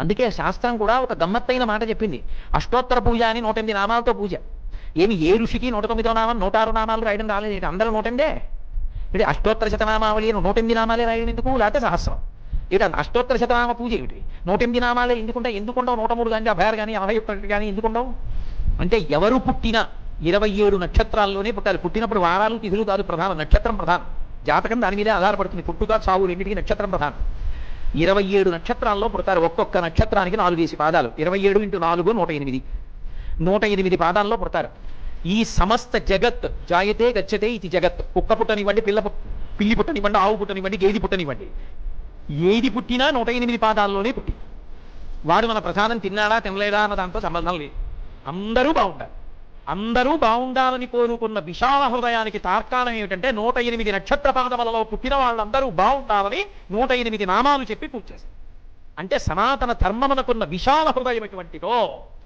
అందుకే శాస్త్రం కూడా ఒక గమ్మత్తైన మాట చెప్పింది. అష్టోత్తర పూజ అని నూట ఎనిమిది నామాలతో పూజ. ఏమి ఏ ఋషికి నూట తొమ్మిదో నామం నూట ఆరు నామాలు రాయడం రాలేదు. అందరూ నూట ఎనిమిదే? ఇది అష్టోత్తర శతనామావళి నూట ఎనిమిది నామాలే రాయడం ఎందుకు? లేకపోతే సహస్రం. ఇటు అష్టోత్తర శతనామ పూజ ఏమిటి? నూట ఎనిమిది నామాలే ఎందుకుంటావు ఎందుకుంటావు? నూట మూడు కానీ అభయారు కానీ అభయ ఒకటి కానీ ఎందుకుంటావు? అంటే ఎవరు పుట్టినా ఇరవై ఏడు నక్షత్రాల్లోనే పుట్టాలి. పుట్టినప్పుడు వారాలు తిథులు కాదు ప్రధానం. నక్షత్రం ప్రధానం. జాతకం దాని మీదే ఆధారపడుతుంది. పుట్టుక సాగు రెండింటికి నక్షత్రం ప్రధానం. ఇరవై ఏడు నక్షత్రాల్లో పుడతారు. ఒక్కొక్క నక్షత్రానికి నాలుగు వేసి పాదాలు. ఇరవై ఏడు ఇంటూ నాలుగు నూట ఎనిమిది. నూట ఎనిమిది పాదాల్లో పుడతారు. ఈ సమస్త జగత్ జాయతే గచ్చతే ఇది జగత్. కుక్క పుట్టనివ్వండి పిల్ల పిల్లి పుట్టనివ్వండి ఆవు పుట్టనివ్వండి గేది పుట్టనివ్వండి. ఏది పుట్టినా నూట ఎనిమిది పాదాల్లోనే పుట్టి. వాడు మన ప్రధానం తిన్నాడా తినలేదా అన్న దాంతో సంబంధం లేదు. అందరూ బాగుంటారు. అందరూ బాగుండాలని కోరుకున్న విశాల హృదయానికి తార్కాణం ఏమిటంటే నూట ఎనిమిది నక్షత్ర పాదములలో పుట్టిన వాళ్ళందరూ బాగుండాలని నూట ఎనిమిది నామాలు చెప్పి పూజ చేస్తారు. అంటే సనాతన ధర్మమునకున్న విశాల హృదయం ఎటువంటిదో